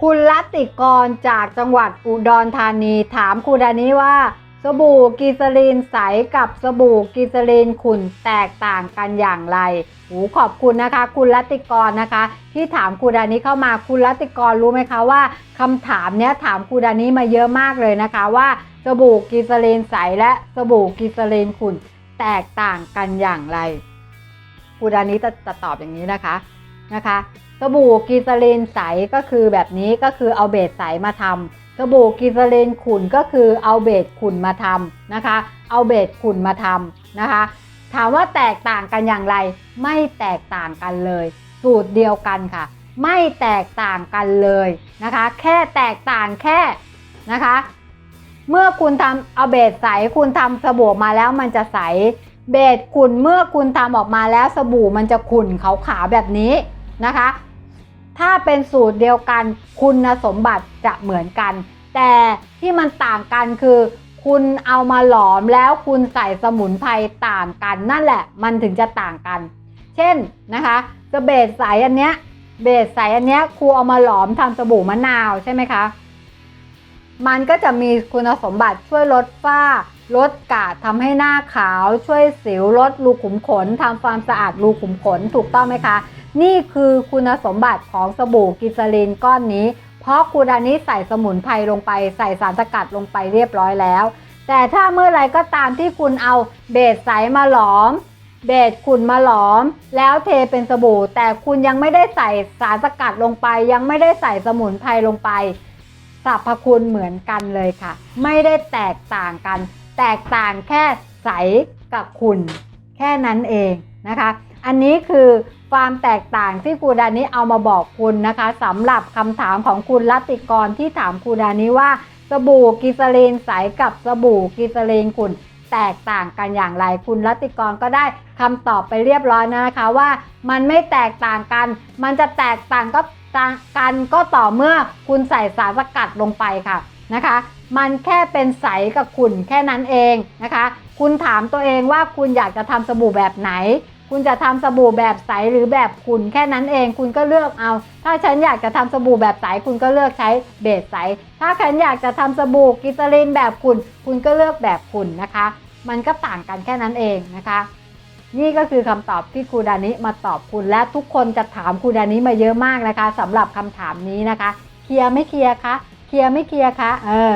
คุณรัติกรจากจังหวัดอุดรธานีถามคุณดานี้ว่า สบู่กีซาลีนใสกับสบู่กีซาลีนขุ่นแตกต่างกันอย่างไรหูขอบคุณนะคะ คุณรัติกรนะคะ ที่ถามคุณดานี้เข้ามาคุณรัติกรรู้ไหมคะว่าคำถามเนี้ยถามคุณดานี้มาเยอะมากเลยนะคะว่า สบู่กีซาลีนใสและสบู่กีซาลีนขุ่นแตกต่างกันอย่างไรคุณดานี้จะจะตอบอย่างนี้นะคะนะคะ สบู่กีซาลีนใสก็คือแบบนี้ก็คือเอาเบสใสมาทำสบู่กีซาลีนขุ่นก็คือเอาเบสขุ่นมาทำนะคะ เอาเบสขุ่นมาทำนะคะ ถามว่าแตกต่างกันอย่างไร ไม่แตกต่างกันเลย สูตรเดียวกันค่ะ ไม่แตกต่างกันเลยนะคะ แค่แตกต่างแค่นะคะ เมื่อคุณทำเอาเบสใสคุณทำสบู่มาแล้วมันจะใสเบสขุ่นเมื่อคุณทำออกมาแล้วสบู่มันจะขุ่นขาวๆแบบนี้นะคะ ถ้าเป็นสูตรเดียวกัน คุณสมบัติจะเหมือนกัน แต่ที่มันต่างกันคือ คุณเอามาหลอมแล้วคุณใส่สมุนไพรต่างกัน นั่นแหละ มันถึงจะต่างกัน เช่นนะคะจะเบสใสอันเนี้ยเบสใสอันเนี้ยครูเอามาหลอมทำสบู่มะนาวใช่ไหมคะ มันก็จะมีคุณสมบัติช่วยลดฝ้า ลดกาดทำให้หน้าขาว ช่วยสิวลดรูขุมขนทำความสะอาดรูขุมขนถูกต้องไหมคะ นี่คือคุณสมบัติของสบู่กิซาลินก้อนนี้ เพราะคุณอันนี้ใส่สมุนไพรลงไป ใส่สารสกัดลงไปเรียบร้อยแล้ว แต่ถ้าเมื่อไรก็ตามที่คุณเอาเบสใสมาหลอม เบสขุ่นมาหลอม แล้วเทเป็นสบู่ แต่คุณยังไม่ได้ใส่สารสกัดลงไป ยังไม่ได้ใส่สมุนไพรลงไปสรรพคุณเหมือนกันเลยค่ะ ไม่ได้แตกต่างกัน แตกต่างแค่ใสกับขุ่นแค่นั้นเองนะคะ อันนี้คือ ความแตกต่างที่ครูดานี้เอามาบอกคุณนะคะสำหรับคำถามของคุณรัติกรที่ถามครูดานี้ว่า สบู่กิซาลีนใสกับสบู่กิซาลีนขุ่นแตกต่างกันอย่างไรคุณรัตติกรก็ได้คำตอบไปเรียบร้อยนะคะว่า มันไม่แตกต่างกัน มันจะแตกต่างก็ต่างกันก็ต่อเมื่อคุณใส่สารสกัดลงไปค่ะนะคะ มันแค่เป็นใสกับขุ่นแค่นั้นเองนะคะ คุณถามตัวเองว่าคุณอยากจะทำสบู่แบบไหน คุณจะทำสบู่แบบใสหรือแบบขุ่นแค่นั้นเอง คุณก็เลือกเอา ถ้าฉันอยากจะทำสบู่แบบใสคุณก็เลือกใช้เบสใส ถ้าฉันอยากจะทำสบู่กิตาลินแบบขุ่นคุณก็เลือกแบบขุ่นนะคะ มันก็ต่างกันแค่นั้นเองนะคะนี่ก็คือคำตอบที่ครูดานิมาตอบคุณและทุกคนจะถามครูดานิมาเยอะมากนะคะสำหรับคำถามนี้นะคะ เคลียร์ไม่เคลียร์คะเคลียร์ไม่เคลียร์คะเออ